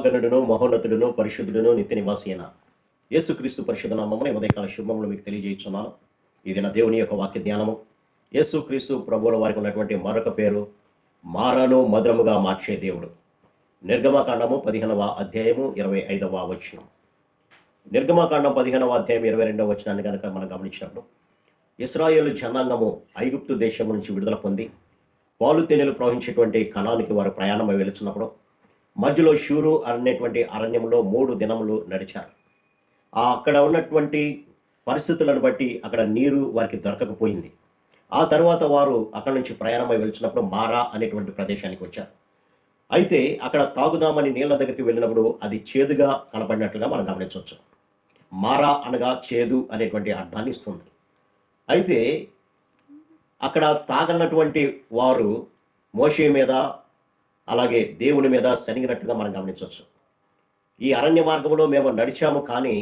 మహాగణుడును మహోన్నతుడును పరిశుద్ధుడును నిత్య నివాసి అయిన యేసుక్రీస్తు పరిశుద్ధ నామమున ఉదయకాల శుభములు మీకు తెలియజేస్తున్నాను ఇది నా దేవుని యొక్క వాక్య ధ్యానము యేసుక్రీస్తు ప్రభువుల వారికి ఉన్నటువంటి మరొక పేరు మారాను మధురముగా మార్చే దేవుడు. నిర్గమకాండము పదిహేనవ అధ్యాయము ఇరవై ఐదవ వచనం. నిర్గమకాండం పదిహేనవ అధ్యాయం ఇరవై రెండవ వచనాన్ని కనుక మనం గమనించినప్పుడు ఇస్రాయేల్ జనాంగము ఐగుప్తు దేశం నుంచి విడుదల పొంది పాలు తేనెలు ప్రవహించేటువంటి కణానికి వారు ప్రయాణమై వెళుతున్నప్పుడు మధ్యలో షూరు అనేటువంటి అరణ్యంలో మూడు దినములు నడిచారు. అక్కడ ఉన్నటువంటి పరిస్థితులను బట్టి అక్కడ నీరు వారికి దొరకకపోయింది. ఆ తర్వాత వారు అక్కడ నుంచి ప్రయాణమై వెళ్తున్నప్పుడు మారా అనేటువంటి ప్రదేశానికి వచ్చారు. అయితే అక్కడ తాగుదామని నీళ్ళ దగ్గరికి వెళ్ళినప్పుడు అది చేదుగా కనపడినట్లుగా మనం గమనించవచ్చు. మారా అనగా చేదు అనేటువంటి అర్థాన్ని ఇస్తుంది. అయితే అక్కడ తాగనటువంటి వారు మోషే మీద అలాగే దేవుని మీద శనిగినట్టుగా మనం గమనించవచ్చు. ఈ అరణ్య మార్గంలో మేము నడిచాము కానీ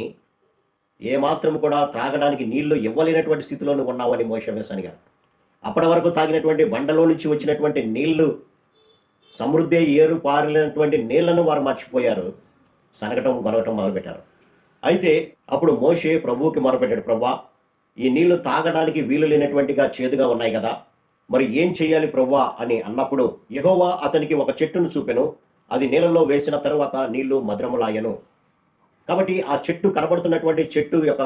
ఏమాత్రం కూడా త్రాగడానికి నీళ్ళు ఇవ్వలేనటువంటి స్థితిలోనూ ఉన్నామని మోషే మీద శనిగారు అప్పటి వరకు తాగినటువంటి బండలో నుంచి వచ్చినటువంటి నీళ్ళు సమృద్ధి ఏరు పారినటువంటి నీళ్ళను వారు మర్చిపోయారు. సనగటం గొలవటం మొదలుపెట్టారు. అయితే అప్పుడు మోషే ప్రభువుకి మొదలుపెట్టాడు ప్రభా ఈ నీళ్ళు తాగడానికి వీలు లేనటువంటిగా చేదుగా ఉన్నాయి కదా. మరి ఏం చేయాలి ప్రవ్వా అని అన్నప్పుడు యహోవా అతనికి ఒక చెట్టును చూపెను. అది నీళ్ళలో వేసిన తర్వాత నీళ్ళు మధురములాయను. కాబట్టి ఆ చెట్టు కనబడుతున్నటువంటి చెట్టు యొక్క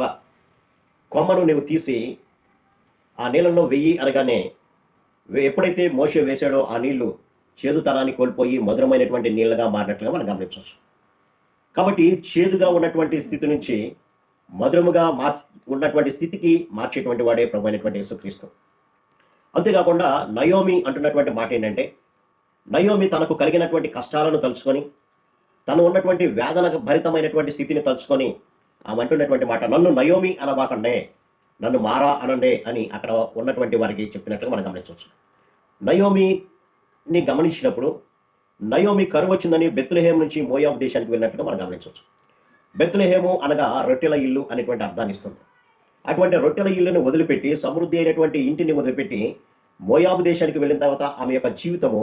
కొమ్మను నీవు తీసి ఆ నీళ్ళలో వెయ్యి అనగానే ఎప్పుడైతే మోస వేశాడో ఆ నీళ్ళు చేదుతనాన్ని కోల్పోయి మధురమైనటువంటి నీళ్ళగా మారినట్లుగా మనం గమనించవచ్చు. కాబట్టి చేదుగా ఉన్నటువంటి స్థితి నుంచి మధురముగా మార్ ఉన్నటువంటి స్థితికి మార్చేటువంటి వాడే ప్రభు అయినటువంటి యేసుక్రీస్తు. అంతేకాకుండా నయోమి అంటున్నటువంటి మాట ఏంటంటే నయోమి తనకు కలిగినటువంటి కష్టాలను తలుచుకొని తను ఉన్నటువంటి వేదన భరితమైనటువంటి స్థితిని తలుచుకొని ఆమె అంటున్నటువంటి మాట నన్ను నయోమి అనబాకండే నన్ను మారా అనండే అని అక్కడ ఉన్నటువంటి వారికి చెప్పినట్లుగా మనం గమనించవచ్చు. నయోమిని గమనించినప్పుడు నయోమి కరువు వచ్చిందని బెత్లహేమ్ నుంచి మోయాబ్ దేశానికి వెళ్ళినట్టుగా మనం గమనించవచ్చు. బెత్లహేము అనగా రొట్టెల ఇల్లు అనేటువంటి అర్థాన్ని ఇస్తుంది. అటువంటి రొట్టెల ఇల్లుని వదిలిపెట్టి సమృద్ధి అయినటువంటి ఇంటిని వదిలిపెట్టి మోయాబు దేశానికి వెళ్ళిన తర్వాత ఆమె యొక్క జీవితము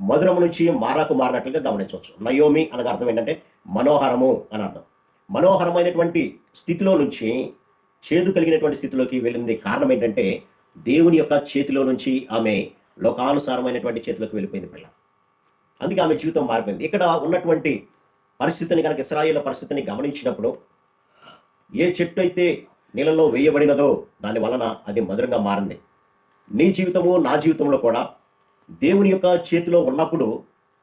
మధురము నుంచి మారాకు మారినట్లుగా గమనించవచ్చు. నయోమి అనగా అర్థం ఏంటంటే మనోహరము అని అర్థం. మనోహరమైనటువంటి స్థితిలో నుంచి చేదు కలిగినటువంటి స్థితిలోకి వెళ్ళింది కారణం ఏంటంటే దేవుని యొక్క చేతిలో నుంచి ఆమె లోకానుసారమైనటువంటి చేతిలోకి వెళ్ళిపోయింది పిల్ల. అందుకే ఆమె జీవితం మారిపోయింది. ఇక్కడ ఉన్నటువంటి పరిస్థితిని కనుక ఇస్రాయేల్ పరిస్థితిని గమనించినప్పుడు ఏ చెట్టు అయితే నీళ్ళలో వేయబడినదో దాని వలన అది మధురంగా మారింది. నీ జీవితము నా జీవితంలో కూడా దేవుని యొక్క చేతిలో ఉన్నప్పుడు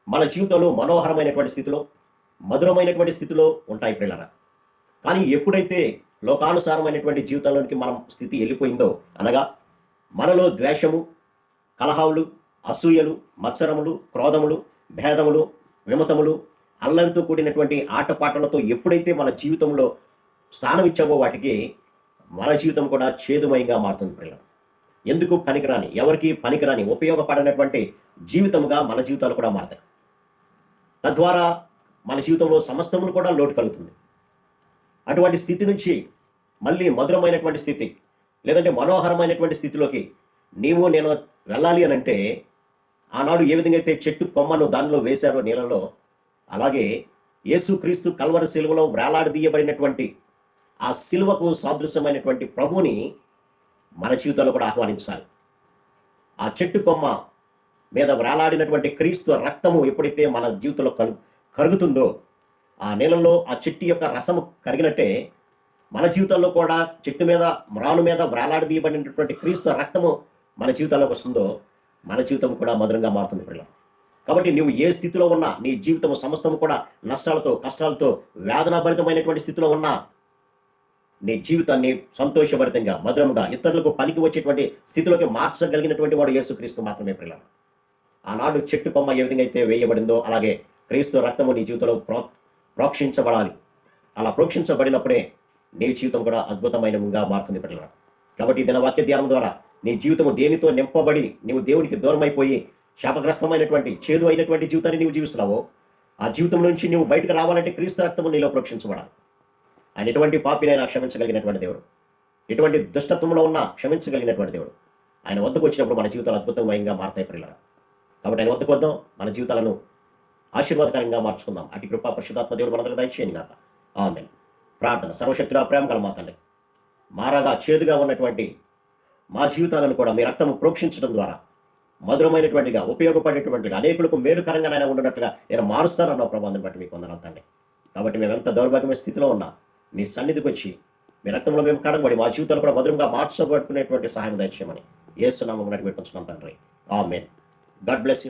మన జీవితంలో మనోహరమైనటువంటి స్థితిలో మధురమైనటువంటి స్థితిలో ఉంటాయి పిల్లల కానీ ఎప్పుడైతే లోకానుసారమైనటువంటి జీవితంలోనికి మనం స్థితి వెళ్ళిపోయిందో అనగా మనలో ద్వేషము కలహాలు అసూయలు మత్సరములు క్రోధములు భేదములు విమతములు అల్లరితో కూడినటువంటి ఆటపాటలతో ఎప్పుడైతే మన జీవితంలో స్థానం ఇచ్చామో వాటికి మన జీవితం కూడా ఛేదుమయంగా మారుతుంది పిల్లలు. ఎందుకు పనికిరాని ఎవరికి పనికిరాని ఉపయోగపడినటువంటి జీవితముగా మన జీవితాలు కూడా మారతాయి. తద్వారా మన జీవితంలో సమస్తమును కూడా లోటు కలుగుతుంది. అటువంటి స్థితి నుంచి మళ్ళీ మధురమైనటువంటి స్థితి లేదంటే మనోహరమైనటువంటి స్థితిలోకి నీవు నేను వెళ్ళాలి అని అంటే ఆనాడు ఏ విధంగా అయితే చెట్టు కొమ్మను దానిలో వేశారో నీళ్ళలో అలాగే యేసుక్రీస్తు కల్వర శిలువలో వేలాడదీయబడినటువంటి ఆ శిలువకు సాదృశ్యమైనటువంటి ప్రభుని మన జీవితంలో కూడా ఆహ్వానించాలి. ఆ చెట్టు కొమ్మ మీద వ్రాలాడినటువంటి క్రీస్తు రక్తము ఎప్పుడైతే మన జీవితంలో కలు కరుగుతుందో ఆ నీళ్ళలో ఆ చెట్టు యొక్క రసము కరిగినట్టే మన జీవితంలో కూడా చెట్టు మీద మ్రాను మీద వ్రాలాడదీయబడినటువంటి క్రీస్తు రక్తము మన జీవితంలోకి వస్తుందో మన జీవితం కూడా మధురంగా మారుతుంది పిల్లలు. కాబట్టి నువ్వు ఏ స్థితిలో ఉన్నా నీ జీవితం సమస్తము కూడా నష్టాలతో కష్టాలతో వేదనాభరితమైనటువంటి స్థితిలో ఉన్నా నీ జీవితాన్ని సంతోషభరితంగా మధురంగా ఇతరులకు పనికి వచ్చేటువంటి స్థితిలోకి మార్చగలిగినటువంటి వాడు యేసుక్రీస్తు మాత్రమే పిల్లలు ఆనాడు చెట్టు కొమ్మ ఏ విధంగా అయితే వేయబడిందో అలాగే క్రీస్తు రక్తము నీ జీవితంలో ప్రో ప్రోక్షించబడాలి. అలా ప్రోక్షించబడినప్పుడే నీ జీవితం కూడా అద్భుతమైనగా మారుతుంది పిల్లలు కాబట్టి దిన వాక్య ధ్యానం ద్వారా నీ జీవితము దేనితో నింపబడి నీవు దేవునికి దూరం అయిపోయి శాపగ్రస్తమైనటువంటి చేదు అయినటువంటి జీవితాన్ని నీవు జీవిస్తున్నావో ఆ జీవితం నుంచి నువ్వు బయటకు రావాలంటే క్రీస్తు రక్తము నీలో ప్రోక్షించబడాలి. ఆయన ఎటువంటి పాపినైనా క్షమించగలిగినటువంటి దేవుడు. ఎటువంటి దుష్టత్వంలో ఉన్నా క్షమించగలిగినటువంటి దేవుడు. ఆయన వద్దకు వచ్చినప్పుడు మన జీవితాలు అద్భుతమయంగా మారతాయి పిల్లలు కాబట్టి ఆయన వద్దకు వద్దాం మన జీవితాలను ఆశీర్వాదకరంగా మార్చుకుందాం. అటు కృపా పరిశుధాత్మ దేవుడు మనందరూ దయచేయండి కాక ఆమె ప్రార్థన సర్వశక్తుల ప్రేమ కల మా తండ్రి మారగా చేదుగా ఉన్నటువంటి మా జీవితాలను కూడా మీ రక్తము ప్రోక్షించడం ద్వారా మధురమైనటువంటిగా ఉపయోగపడేటువంటిగా అనేకులకు మేలుకరంగానైనా ఉండినట్టుగా నేను మారుస్తానన్న ప్రబంధం బట్టి మీకు వందనాలు తండ్రి కాబట్టి మేము ఎంత దౌర్భాగ్యమైన స్థితిలో ఉన్నా మీ సన్నిధికి వచ్చి మీ రక్తంలో మేము కడగబడి మా జీవితాలు కూడా మధురంగా మార్చబడుకునేటువంటి సహాయం దయచేయమని. ఏసునామం పెట్టుకుంటున్నాం తండ్రి. ఆమెన్. God bless